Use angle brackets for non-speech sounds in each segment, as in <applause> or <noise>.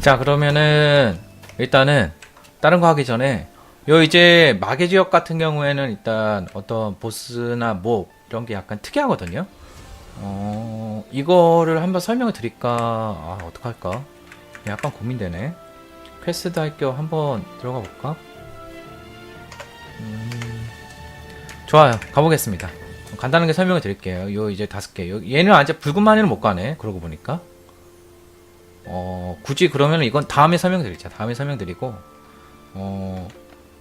자 그러면은 일단은 다른 거 하기 전에 요 이제 마계 지역 같은 경우에는 일단 어떤 보스나 몹 이런 게 약간 특이하거든요. 어 이거를 한번 설명을 드릴까 아 어떡할까 약간 고민되네. 퀘스트 할 겸 한번 들어가 볼까? 음, 좋아요 가보겠습니다. 간단하게 설명을 드릴게요. 요 이제 다섯 개. 요- 얘는 아직 붉은 마늘은 못 가네. 그러고 보니까. 어, 굳이 그러면 이건 다음에 설명드리자. 다음에 설명드리고, 어,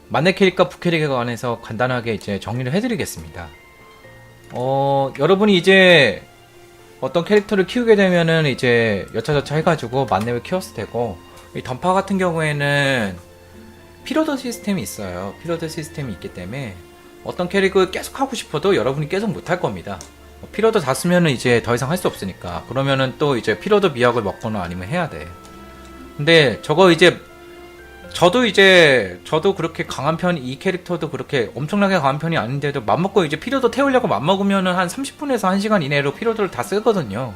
만렙 캐릭과 부캐릭에 관해서 간단하게 이제 정리를 해드리겠습니다. 어, 여러분이 이제 어떤 캐릭터를 키우게 되면은 이제 여차저차 해가지고 만렙을 키웠을 테고, 이 던파 같은 경우에는 피로드 시스템이 있어요. 피로드 시스템이 있기 때문에 어떤 캐릭을 계속 하고 싶어도 여러분이 계속 못할 겁니다. 어, 피로드 다 쓰면은 이제 더 이상 할 수 없으니까. 그러면은 또 이제 피로드 미약을 먹거나 아니면 해야 돼. 근데 저거 이제 저도 이제 저도 그렇게 강한 편이 이 캐릭터도 그렇게 엄청나게 강한 편이 아닌데도 맘먹고 이제 피로드 태우려고 맘먹으면은 한 30분에서 1시간 이내로 피로드를 다 쓰거든요.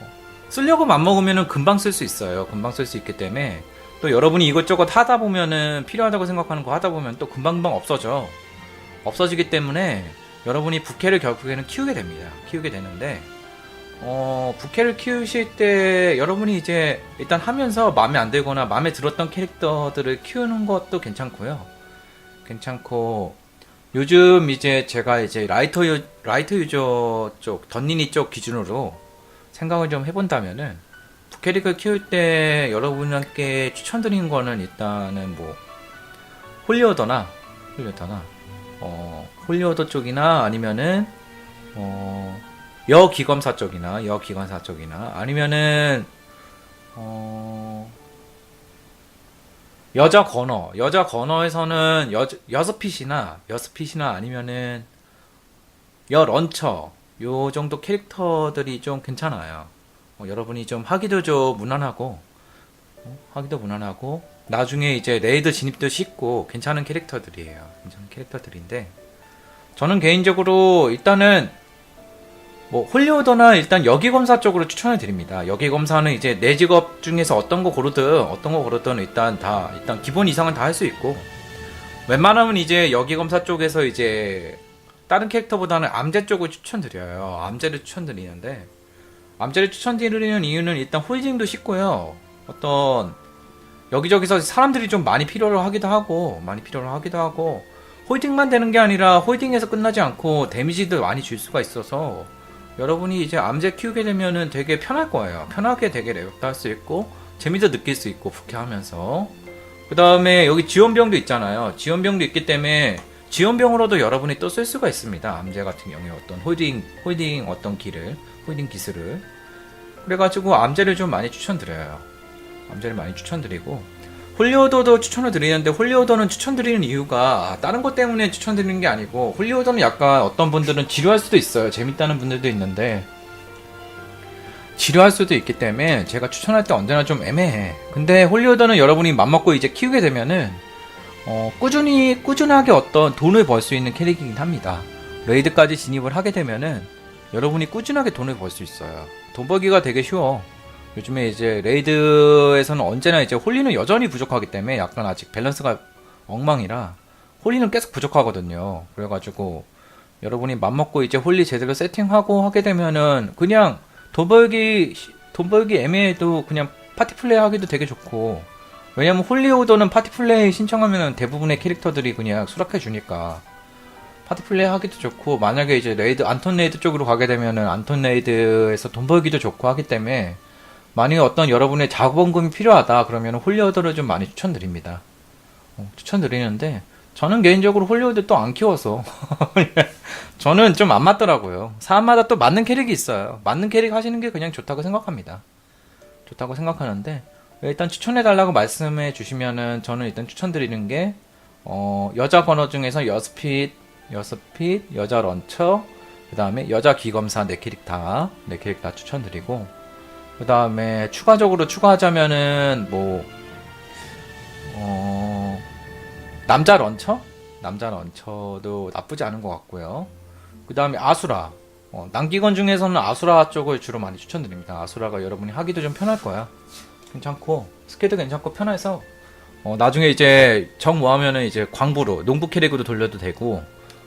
어, 쓰려고 맘먹으면은 금방 쓸 수 있어요. 금방 쓸 수 있기 때문에 또 여러분이 이것저것 하다 보면은 필요하다고 생각하는 거 하다 보면 또 금방금방 없어져. 없어지기 때문에 여러분이 부캐를 결국에는 키우게 됩니다. 키우게 되는데 어, 부캐를 키우실 때 여러분이 이제 일단 하면서 마음에 안 들거나 마음에 들었던 캐릭터들을 키우는 것도 괜찮고요. 괜찮고 요즘 이제 제가 이제 라이터 유, 라이터 유저 쪽 던니니 쪽 기준으로 생각을 좀 해본다면은 부캐릭을 키울 때 여러분께 추천드리는 거는 일단은 뭐 홀리오더나 홀리오더나 어, 홀리오더 쪽이나 아니면은 어, 여기검사 쪽이나 여기검사 쪽이나 아니면은 어, 여자 건어 여자 건어에서는 여, 여섯 핏이나 여섯 핏이나 아니면은 여 런처 요 정도 캐릭터들이 좀 괜찮아요. 어, 여러분이 좀 하기도 좀 무난하고 어, 하기도 무난하고 나중에 이제 레이드 진입도 쉽고 괜찮은 캐릭터들이에요. 괜찮은 캐릭터들인데 저는 개인적으로 일단은 뭐 홀리오더나 일단 여기 검사 쪽으로 추천을 드립니다. 여기 검사는 이제 내 직업 중에서 어떤 거 고르든 어떤 거 고르든 일단 다 일단 기본 이상은 다 할 수 있고 웬만하면 이제 여기 검사 쪽에서 이제 다른 캐릭터보다는 암제 쪽을 추천드려요. 암제를 추천드리는데 암제를 추천드리는 이유는 일단 홀딩도 쉽고요. 어떤 여기저기서 사람들이 좀 많이 필요로 하기도 하고 많이 필요로 하기도 하고 홀딩만 되는 게 아니라 홀딩에서 끝나지 않고 데미지도 많이 줄 수가 있어서 여러분이 이제 암제 키우게 되면은 되게 편할 거예요. 편하게 되게 레벨도 할 수 있고 재미도 느낄 수 있고 부캐하면서 그 다음에 여기 지원병도 있잖아요. 지원병도 있기 때문에 지원병으로도 여러분이 또 쓸 수가 있습니다. 암제 같은 경우에 어떤 홀딩 홀딩 어떤 길을 홀딩 기술을 그래가지고 암제를 좀 많이 추천드려요. 암제를 많이 추천드리고 홀리오더도 추천을 드리는데 홀리오더는 추천드리는 이유가 다른 것 때문에 추천드리는 게 아니고 홀리오더는 약간 어떤 분들은 지루할 수도 있어요. 재밌다는 분들도 있는데 지루할 수도 있기 때문에 제가 추천할 때 언제나 좀 애매해. 근데 홀리오더는 여러분이 맘먹고 이제 키우게 되면은 어, 꾸준히 꾸준하게 어떤 돈을 벌 수 있는 캐릭이긴 합니다. 레이드까지 진입을 하게 되면은 여러분이 꾸준하게 돈을 벌 수 있어요. 돈 벌기가 되게 쉬워. 요즘에 이제 레이드에서는 언제나 이제 홀리는 여전히 부족하기 때문에 약간 아직 밸런스가 엉망이라 홀리는 계속 부족하거든요. 그래가지고 여러분이 맘먹고 이제 홀리 제대로 세팅하고 하게 되면은 그냥 돈 벌기 돈 벌기 애매해도 그냥 파티 플레이 하기도 되게 좋고 왜냐면 홀리 오더는 파티 플레이 신청하면은 대부분의 캐릭터들이 그냥 수락해 주니까 파티 플레이 하기도 좋고 만약에 이제 레이드 안톤 레이드 쪽으로 가게 되면은 안톤 레이드에서 돈 벌기도 좋고 하기 때문에 만약에 어떤 여러분의 자본금이 필요하다 그러면 홀리오더를 좀 많이 추천드립니다. 어, 추천드리는데 저는 개인적으로 홀리오드 또 안 키워서 <laughs> 저는 좀 안 맞더라고요. 사람마다 또 맞는 캐릭이 있어요. 맞는 캐릭 하시는 게 그냥 좋다고 생각합니다. 좋다고 생각하는데 일단 추천해 달라고 말씀해 주시면은 저는 일단 추천드리는 게 어, 여자 번호 중에서 여스핏, 여스핏, 여자 런처, 그 다음에 여자 기검사 네 캐릭 다, 네 캐릭 다 추천드리고, 그 다음에 추가적으로 추가하자면은 뭐, 어, 남자 런처? 남자 런처도 나쁘지 않은 것 같고요. 그 다음에 아수라. 어, 난기건 중에서는 아수라 쪽을 주로 많이 추천드립니다. 아수라가 여러분이 하기도 좀 편할 거야. 괜찮고 스케도 괜찮고 편해서 어, 나중에 이제 정 모하면은 이제 광부로 농부 캐릭으로 돌려도 되고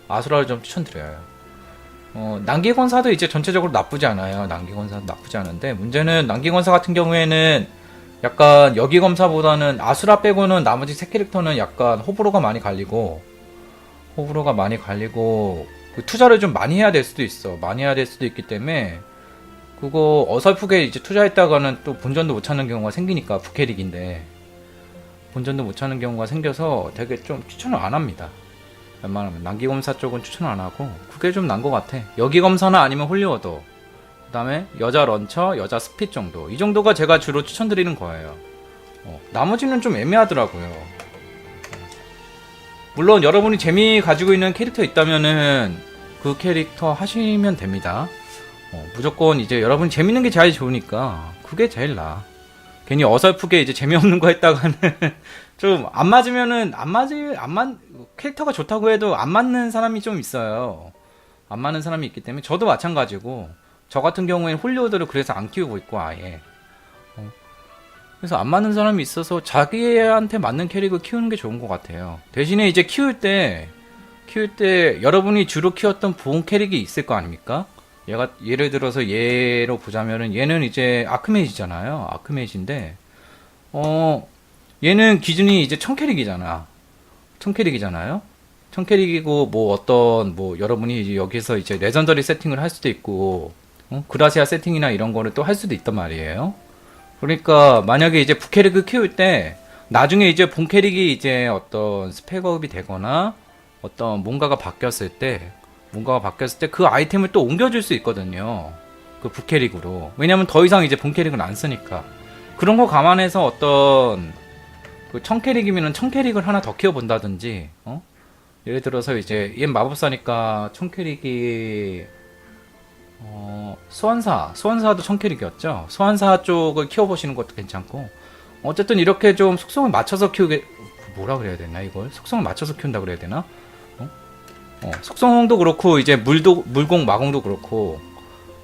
아수라를 좀 추천드려요. 어, 난기권사도 이제 전체적으로 나쁘지 않아요. 난기권사도 나쁘지 않은데 문제는 난기권사 같은 경우에는 약간 여기 검사보다는 아수라 빼고는 나머지 세 캐릭터는 약간 호불호가 많이 갈리고 호불호가 많이 갈리고 그 투자를 좀 많이 해야 될 수도 있어. 많이 해야 될 수도 있기 때문에 그거 어설프게 이제 투자했다가는 또 본전도 못 찾는 경우가 생기니까 부캐릭인데 본전도 못 찾는 경우가 생겨서 되게 좀 추천을 안 합니다. 웬만하면 난기 검사 쪽은 추천 안 하고 그게 좀 난 것 같아. 여기 검사나 아니면 홀리워더 그다음에 여자 런처, 여자 스핏 정도 이 정도가 제가 주로 추천드리는 거예요. 어, 나머지는 좀 애매하더라고요. 물론 여러분이 재미 가지고 있는 캐릭터 있다면은 그 캐릭터 하시면 됩니다. 어, 무조건 이제 여러분 재밌는 게 제일 좋으니까 그게 제일 나. 괜히 어설프게 이제 재미없는 거 했다가는 <laughs> 좀 안 맞으면은 안 맞을 안맞 캐릭터가 좋다고 해도 안 맞는 사람이 좀 있어요. 안 맞는 사람이 있기 때문에 저도 마찬가지고 저 같은 경우에는 홀리우드를 그래서 안 키우고 있고 아예. 어, 그래서 안 맞는 사람이 있어서 자기한테 맞는 캐릭을 키우는 게 좋은 것 같아요. 대신에 이제 키울 때 키울 때 여러분이 주로 키웠던 보온 캐릭이 있을 거 아닙니까? 얘가 예를 들어서 얘로 보자면은 얘는 이제 아크메이지잖아요. 아크메이지인데 어 얘는 기준이 이제 청캐릭이잖아. 청캐릭이잖아요. 청캐릭이고 뭐 어떤 뭐 여러분이 여기서 이제 레전더리 세팅을 할 수도 있고 어? 그라시아 세팅이나 이런 거를 또 할 수도 있단 말이에요. 그러니까 만약에 이제 부캐릭을 키울 때 나중에 이제 본 캐릭이 이제 어떤 스펙업이 되거나 어떤 뭔가가 바뀌었을 때 뭔가가 바뀌었을 때 그 아이템을 또 옮겨줄 수 있거든요. 그 부캐릭으로. 왜냐면 더 이상 이제 본 캐릭은 안 쓰니까. 그런 거 감안해서 어떤 그 청캐릭이면은 청캐릭을 하나 더 키워본다든지, 어? 예를 들어서 이제 얘 마법사니까 청캐릭이 어, 소환사, 소환사도 청캐릭이었죠. 소환사 쪽을 키워보시는 것도 괜찮고. 어쨌든 이렇게 좀 속성을 맞춰서 키우게, 뭐라 그래야 되나, 이걸? 속성을 맞춰서 키운다 그래야 되나? 어? 어, 속성도 그렇고, 이제 물도, 물공, 마공도 그렇고,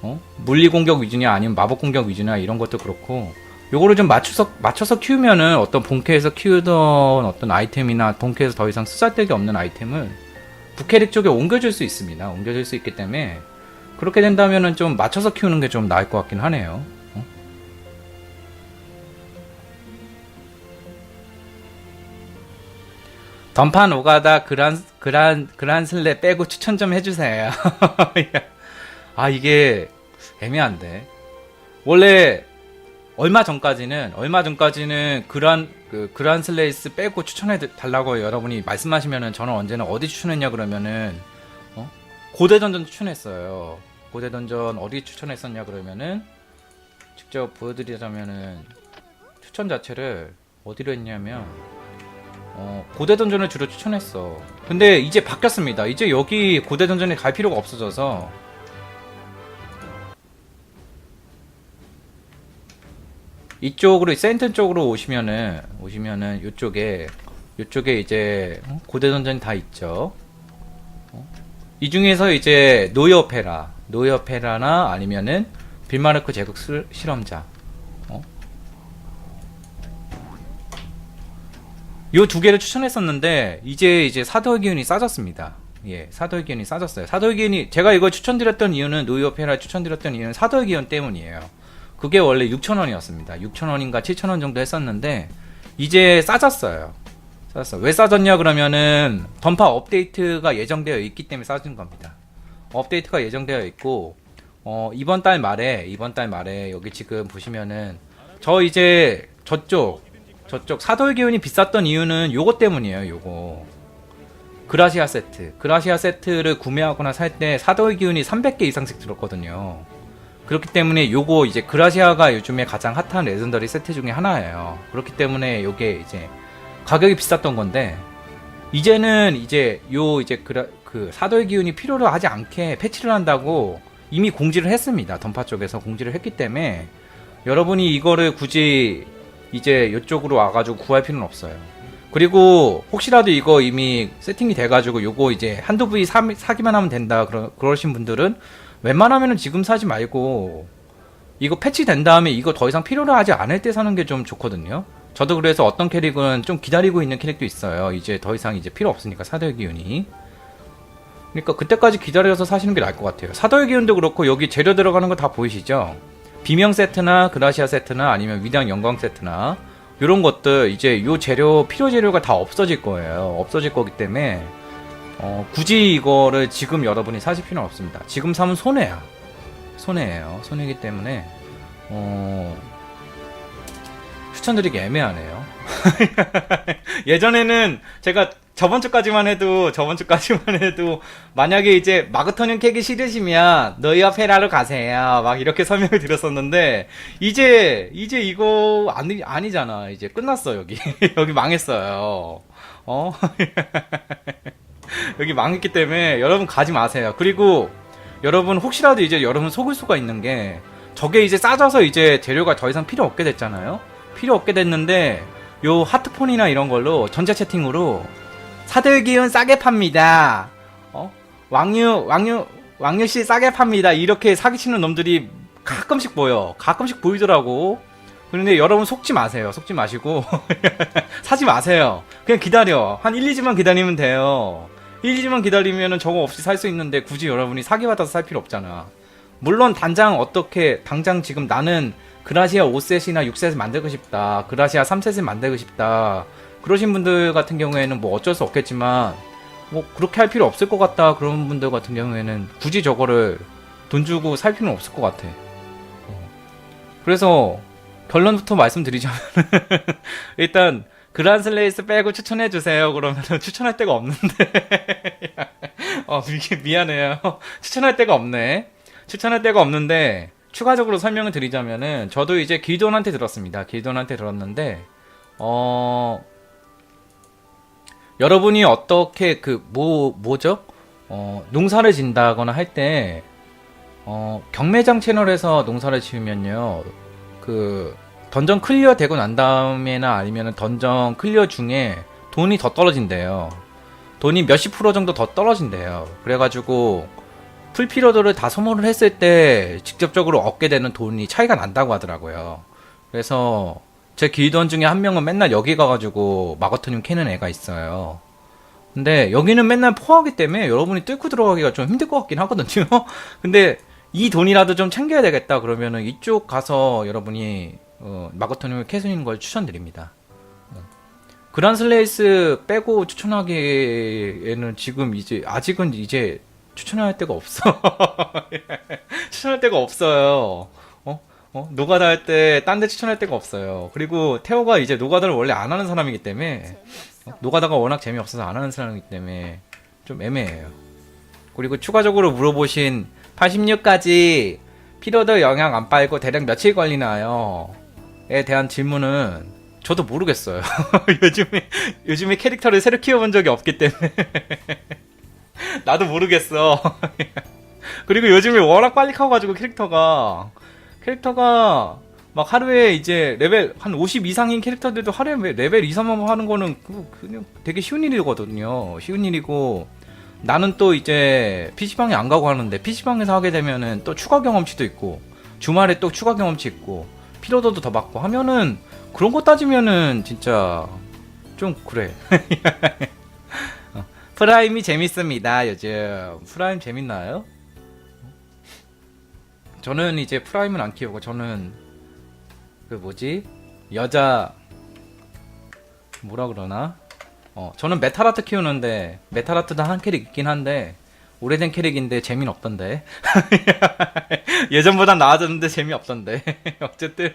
어? 물리 공격 위주냐, 아니면 마법 공격 위주냐, 이런 것도 그렇고, 요거를 좀 맞춰서, 맞춰서 키우면은 어떤 본캐에서 키우던 어떤 아이템이나 본캐에서 더 이상 쓰잘데기 없는 아이템을 부캐릭 쪽에 옮겨줄 수 있습니다. 옮겨줄 수 있기 때문에, 그렇게 된다면은 좀 맞춰서 키우는 게 좀 나을 것 같긴 하네요. 어? 던판 오가다 그란 그란 그란슬레 빼고 추천 좀 해주세요. <laughs> 아 이게 애매한데 원래 얼마 전까지는 얼마 전까지는 그란 그 그란 슬레이스 빼고 추천해 달라고 여러분이 말씀하시면은 저는 언제나 어디 추천했냐 그러면은 어? 고대 던전 추천했어요. 고대 던전 어디 추천했었냐 그러면은 직접 보여드리자면은 추천 자체를 어디로 했냐면 어, 고대 던전을 주로 추천했어. 근데 이제 바뀌었습니다. 이제 여기 고대 던전에 갈 필요가 없어져서 이쪽으로 센터 쪽으로 오시면은 오시면은 이쪽에 이쪽에 이제 어? 고대 던전이 다 있죠. 어? 이 중에서 이제 노여페라, 노여페라나 아니면은 빌마르크 제국 실- 실험자. 어? 요두 개를 추천했었는데 이제 이제 사도의 기운이 싸졌습니다. 예, 사도의 기운이 싸졌어요. 사도의 기운이 제가 이걸 추천드렸던 이유는 노이오페라 추천드렸던 이유는 사도의 기운 때문이에요. 그게 원래 6,000원이었습니다. 6,000원인가 7,000원 정도 했었는데 이제 싸졌어요. 싸졌어. 왜 싸졌냐 그러면은 던파 업데이트가 예정되어 있기 때문에 싸진 겁니다. 업데이트가 예정되어 있고 어, 이번 달 말에 이번 달 말에 여기 지금 보시면은 저 이제 저쪽 저쪽 사돌 기운이 비쌌던 이유는 요거 때문이에요. 요거 그라시아 세트 그라시아 세트를 구매하거나 살 때 사돌 기운이 300개 이상씩 들었거든요. 그렇기 때문에 요거 이제 그라시아가 요즘에 가장 핫한 레전더리 세트 중에 하나예요. 그렇기 때문에 요게 이제 가격이 비쌌던 건데 이제는 이제 요 이제 그라, 그 사돌 기운이 필요로 하지 않게 패치를 한다고 이미 공지를 했습니다. 던파 쪽에서 공지를 했기 때문에 여러분이 이거를 굳이 이제 이쪽으로 와가지고 구할 필요는 없어요. 그리고 혹시라도 이거 이미 세팅이 돼가지고 요거 이제 한두 부위 사, 사기만 하면 된다 그러, 그러신 분들은 웬만하면은 지금 사지 말고 이거 패치된 다음에 이거 더 이상 필요로 하지 않을 때 사는 게 좀 좋거든요. 저도 그래서 어떤 캐릭은 좀 기다리고 있는 캐릭도 있어요. 이제 더 이상 이제 필요 없으니까 사도의 기운이. 그러니까 그때까지 기다려서 사시는 게 나을 것 같아요. 사도의 기운도 그렇고 여기 재료 들어가는 거 다 보이시죠? 비명 세트나 그라시아 세트나 아니면 위대한 영광 세트나 이런 것들 이제 요 재료 필요 재료가 다 없어질 거예요. 없어질 거기 때문에 어, 굳이 이거를 지금 여러분이 사실 필요는 없습니다. 지금 사면 손해야. 손해예요. 손해이기 때문에 어, 추천드리기 애매하네요. <laughs> 예전에는 제가 저번 주까지만 해도 저번 주까지만 해도 만약에 이제 마그터늄 캐기 싫으시면 너희와 페라로 가세요. 막 이렇게 설명을 드렸었는데 이제 이제 이거 아니 아니잖아. 이제 끝났어 여기 <laughs> 여기 망했어요. 어 <laughs> <laughs> 여기 망했기 때문에 여러분 가지 마세요. 그리고 여러분 혹시라도 이제 여러분 속을 수가 있는 게 저게 이제 싸져서 이제 재료가 더 이상 필요 없게 됐잖아요. 필요 없게 됐는데 요 하트폰이나 이런 걸로 전체 채팅으로 사들 기운 싸게 팝니다. 어? 왕유 왕유 왕유 씨 싸게 팝니다. 이렇게 사기치는 놈들이 가끔씩 보여. 가끔씩 보이더라고. 그런데 여러분 속지 마세요. 속지 마시고 <laughs> 사지 마세요. 그냥 기다려. 한 1, 2주만 기다리면 돼요. 1, 2주만 기다리면은 저거 없이 살 수 있는데 굳이 여러분이 사기 받아서 살 필요 없잖아. 물론 단장 어떻게 당장 지금 나는 그라시아 5셋이나 6셋을 만들고 싶다. 그라시아 3셋을 만들고 싶다. 그러신 분들 같은 경우에는 뭐 어쩔 수 없겠지만 뭐 그렇게 할 필요 없을 것 같다. 그런 분들 같은 경우에는 굳이 저거를 돈 주고 살 필요는 없을 것 같아. 어. 그래서 결론부터 말씀드리자면 <laughs> 일단 그란슬레이스 빼고 추천해 주세요. 그러면 <laughs> 추천할 데가 없는데 <laughs> 어 이게 미안해요. <laughs> 추천할 데가 없네. 추천할 데가 없는데 추가적으로 설명을 드리자면은 저도 이제 길돈한테 들었습니다. 길돈한테 들었는데 어 여러분이 어떻게 그 뭐 뭐죠? 어 농사를 진다거나 할때 어 경매장 채널에서 농사를 지으면요. 그 던전 클리어 되고 난 다음에나 아니면 던전 클리어 중에 돈이 더 떨어진대요. 돈이 몇십 프로 정도 더 떨어진대요. 그래가지고 풀피로드를 다 소모를 했을 때 직접적으로 얻게 되는 돈이 차이가 난다고 하더라고요. 그래서 제 길던 중에 한 명은 맨날 여기 가가지고 마거토늄 캐는 애가 있어요. 근데 여기는 맨날 포하기 때문에 여러분이 뚫고 들어가기가 좀 힘들 것 같긴 하거든요. <laughs> 근데 이 돈이라도 좀 챙겨야 되겠다 그러면은 이쪽 가서 여러분이 어, 마거토늄을 캐수는 걸 추천드립니다. 어. 그란슬레이스 빼고 추천하기에는 지금 이제 아직은 이제 추천할 데가 없어. <laughs> 추천할 데가 없어요. 어? 어? 노가다 할 때 딴 데 추천할 데가 없어요. 그리고 태호가 이제 노가다를 원래 안 하는 사람이기 때문에 어? 노가다가 워낙 재미없어서 안 하는 사람이기 때문에 좀 애매해요. 그리고 추가적으로 물어보신 86까지 피로도 영양 안 빨고 대략 며칠 걸리나요? 에 대한 질문은 저도 모르겠어요. <laughs> 요즘에 요즘에 캐릭터를 새로 키워본 적이 없기 때문에 <laughs> 나도 모르겠어. <laughs> 그리고 요즘에 워낙 빨리 커가지고 캐릭터가 캐릭터가 막 하루에 이제 레벨 한 50 이상인 캐릭터들도 하루에 레벨 2, 3만 하는 거는 그- 그냥 되게 쉬운 일이거든요. 쉬운 일이고 나는 또 이제 PC방에 안 가고 하는데 PC방에서 하게 되면은 또 추가 경험치도 있고 주말에 또 추가 경험치 있고 피로도도 더 받고 하면은 그런 거 따지면은 진짜 좀 그래. <laughs> 어, 프라임이 재밌습니다 요즘 프라임 재밌나요? 저는 이제 프라임은 안 키우고 저는 그 뭐지 여자 뭐라 그러나 어 저는 메타라트 키우는데 메타라트도 한 캐릭 있긴 한데 오래된 캐릭인데 재미는 없던데. <laughs> 예전보다 나아졌는데 재미없던데. <laughs> 어쨌든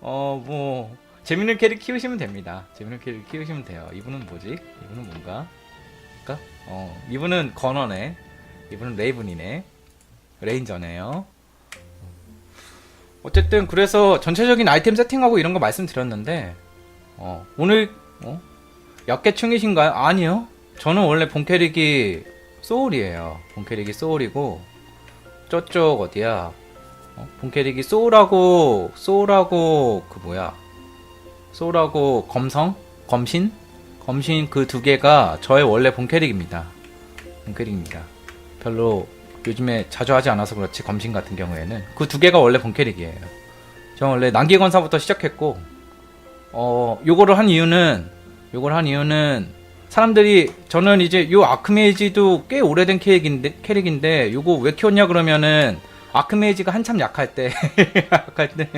어 뭐 재밌는 캐릭 키우시면 됩니다. 재밌는 캐릭 키우시면 돼요. 이분은 뭐지? 이분은 뭔가? 그니까 어 이분은 건어네 이분은 레이븐이네. 레인저네요. 어쨌든 그래서 전체적인 아이템 세팅하고 이런 거 말씀드렸는데 어 오늘 어? 약계충이신가요? 아니요. 저는 원래 본 캐릭이 소울이에요. 본 캐릭이 소울이고 저쪽 어디야? 어? 본 캐릭이 소울하고 소울하고 그 뭐야? 소울하고 검성? 검신? 검신 그 두 개가 저의 원래 본 캐릭입니다. 본 캐릭입니다. 별로 요즘에 자주 하지 않아서 그렇지 검신 같은 경우에는 그 두 개가 원래 본 캐릭이에요. 저 원래 난기건사부터 시작했고 어 요거를 한 이유는 요걸 한 이유는 사람들이 저는 이제 요 아크메이지도 꽤 오래된 캐릭인데 캐릭인데 요거 왜 키웠냐 그러면은 아크메이지가 한참 약할 때 <laughs> 약할 때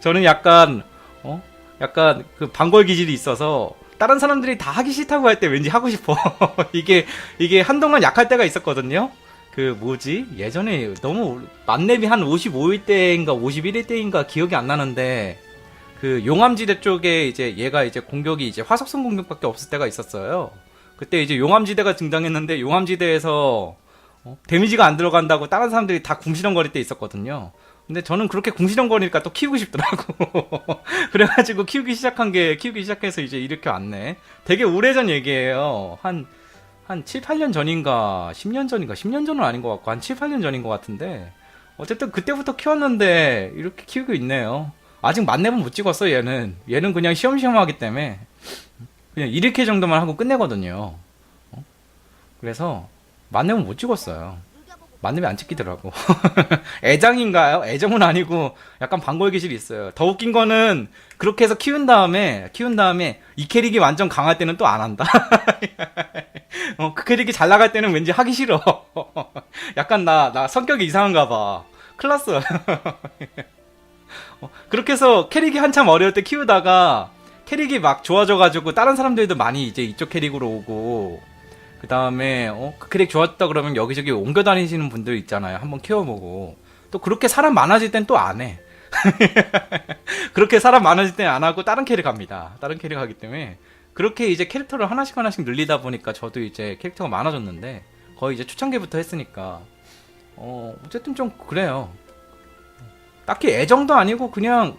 저는 약간 어? 약간 그 방골 기질이 있어서 다른 사람들이 다 하기 싫다고 할 때 왠지 하고 싶어. <laughs> 이게 이게 한동안 약할 때가 있었거든요. 그 뭐지? 예전에 너무 만렙이 한 55일 때인가 51일 때인가 기억이 안 나는데 그 용암지대 쪽에 이제 얘가 이제 공격이 이제 화석성 공격밖에 없을 때가 있었어요. 그때 이제 용암지대가 등장했는데 용암지대에서 어? 데미지가 안 들어간다고 다른 사람들이 다 궁시렁거릴 때 있었거든요. 근데 저는 그렇게 궁시렁거리니까 또 키우고 싶더라고. <laughs> 그래가지고 키우기 시작한 게 키우기 시작해서 이제 이렇게 왔네. 되게 오래전 얘기예요. 한 한 7, 8년 전인가 10년 전인가 10년 전은 아닌 것 같고 한 7, 8년 전인 것 같은데 어쨌든 그때부터 키웠는데 이렇게 키우고 있네요. 아직 만렙은 못 찍었어 얘는 얘는 그냥 시험시험 하기 때문에 그냥 1일캐 정도만 하고 끝내거든요. 어? 그래서 만렙은 못 찍었어요. 만렙이 안 찍히더라고. <laughs> 애장인가요? 애정은 아니고 약간 방골 기질이 있어요. 더 웃긴 거는 그렇게 해서 키운 다음에 키운 다음에 이 캐릭이 완전 강할 때는 또 안 한다. <laughs> 어, 그 캐릭이 잘 나갈 때는 왠지 하기 싫어. <laughs> 약간 나 나 성격이 이상한가 봐. 클라스 어, 그렇게 해서 캐릭이 한참 어려울 때 키우다가 캐릭이 막 좋아져가지고 다른 사람들도 많이 이제 이쪽 캐릭으로 오고 그 다음에 어, 그 캐릭 좋았다 그러면 여기저기 옮겨 다니시는 분들 있잖아요. 한번 키워보고 또 그렇게 사람 많아질 땐 또 안 해. <laughs> 그렇게 사람 많아질 땐 안 하고 다른 캐릭 합니다. 다른 캐릭 하기 때문에 그렇게 이제 캐릭터를 하나씩 하나씩 늘리다 보니까 저도 이제 캐릭터가 많아졌는데 거의 이제 초창기부터 했으니까 어 어쨌든 좀 그래요. 딱히 애정도 아니고 그냥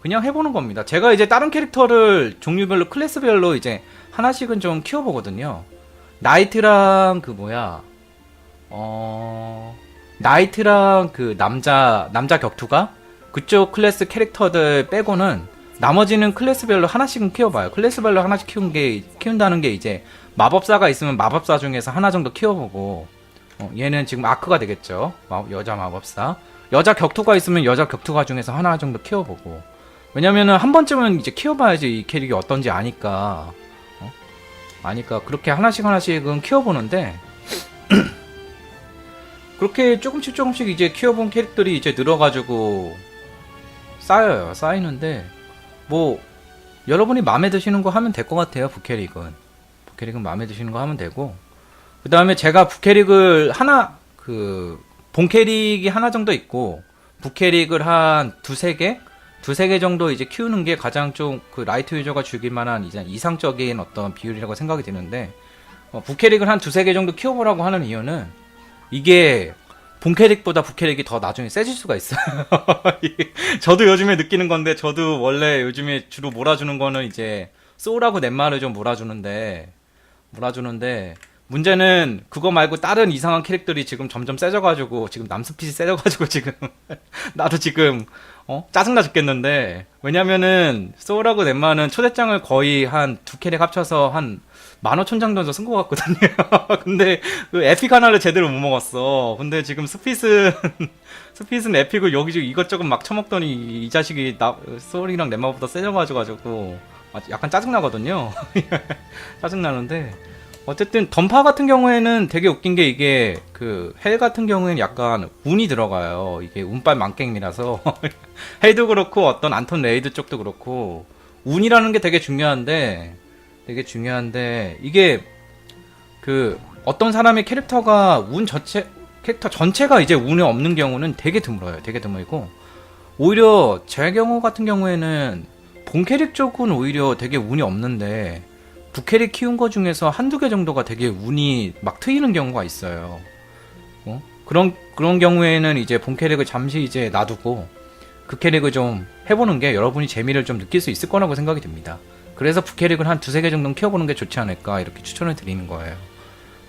그냥 해보는 겁니다. 제가 이제 다른 캐릭터를 종류별로 클래스별로 이제 하나씩은 좀 키워보거든요. 나이트랑 그 뭐야 어 나이트랑 그 남자 남자 격투가 그쪽 클래스 캐릭터들 빼고는 나머지는 클래스별로 하나씩은 키워봐요. 클래스별로 하나씩 키운 게 키운다는 게 이제 마법사가 있으면 마법사 중에서 하나 정도 키워보고 어, 얘는 지금 아크가 되겠죠. 마- 여자 마법사. 여자 격투가 있으면 여자 격투가 중에서 하나 정도 키워보고 왜냐면은 한 번쯤은 이제 키워봐야지 이 캐릭이 어떤지 아니까 어? 아니까 그렇게 하나씩 하나씩은 키워보는데 <clears throat> 그렇게 조금씩 조금씩 이제 키워본 캐릭들이 이제 늘어가지고 쌓여요 쌓이는데 뭐 여러분이 마음에 드시는 거 하면 될 것 같아요 부캐릭은 부캐릭은 마음에 드시는 거 하면 되고 그 다음에 제가 부캐릭을 하나 그 본캐릭이 하나 정도 있고 부캐릭을 한 두세 개? 두세 개 정도 이제 키우는 게 가장 좀 그 라이트 유저가 즐길 만한 이제 이상적인 어떤 비율이라고 생각이 드는데 어, 부캐릭을 한 두세 개 정도 키워보라고 하는 이유는 이게 본 캐릭보다 부캐릭이 더 나중에 세질 수가 있어요. <laughs> 저도 요즘에 느끼는 건데 저도 원래 요즘에 주로 몰아주는 거는 이제 소울하고 넷마를 좀 몰아주는데 몰아주는데 문제는 그거 말고 다른 이상한 캐릭들이 지금 점점 세져가지고 지금 남스핏이 세져가지고 지금 <laughs> 나도 지금 어 짜증나 죽겠는데 왜냐면은 소울하고 넷마는 초대장을 거의 한 두 캐릭 합쳐서 한 만오천장 정도 쓴 것 같거든요. <laughs> 근데 그 에픽 하나를 제대로 못 먹었어. 근데 지금 스핏은 <laughs> 스핏은 에픽을 여기저기 이것저것 막 처먹더니 이 자식이 나 소울이랑 넷마보다 세져가지고 아, 약간 짜증 나거든요. 짜증 나는데 어쨌든 던파 같은 경우에는 되게 웃긴 게 이게 그 헬 같은 경우에는 약간 운이 들어가요. 이게 운빨 만갱이라서 <laughs> 헬도 그렇고 어떤 안톤 레이드 쪽도 그렇고 운이라는 게 되게 중요한데 되게 중요한데 이게 그 어떤 사람의 캐릭터가 운 전체 캐릭터 전체가 이제 운이 없는 경우는 되게 드물어요. 되게 드물고 오히려 제 경우 같은 경우에는 본 캐릭 쪽은 오히려 되게 운이 없는데 부캐릭 키운 거 중에서 한두 개 정도가 되게 운이 막 트이는 경우가 있어요. 어? 그런 그런 경우에는 이제 본 캐릭을 잠시 이제 놔두고 그 캐릭을 좀 해보는 게 여러분이 재미를 좀 느낄 수 있을 거라고 생각이 듭니다. 그래서 부캐릭을 한 두세 개 정도는 키워보는 게 좋지 않을까 이렇게 추천을 드리는 거예요.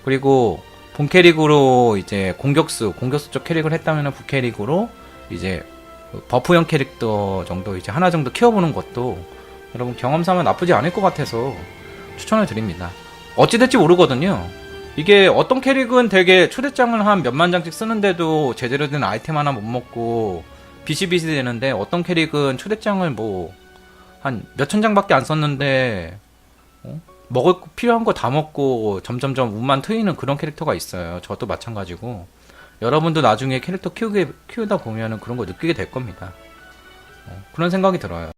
그리고 본 캐릭으로 이제 공격수, 공격수 쪽 캐릭을 했다면 부캐릭으로 이제 그 버프형 캐릭터 정도 이제 하나 정도 키워보는 것도 여러분 경험 삼아 나쁘지 않을 것 같아서 추천을 드립니다. 어찌될지 모르거든요. 이게 어떤 캐릭은 되게 초대장을 한 몇만 장씩 쓰는데도 제대로 된 아이템 하나 못 먹고 비시비시 되는데 어떤 캐릭은 초대장을 뭐 한 몇천 장밖에 안 썼는데 어? 먹을 거 필요한 거 다 먹고 점점점 운만 트이는 그런 캐릭터가 있어요. 저도 마찬가지고 여러분도 나중에 캐릭터 키우게 키우다 보면은 그런 거 느끼게 될 겁니다. 어, 그런 생각이 들어요.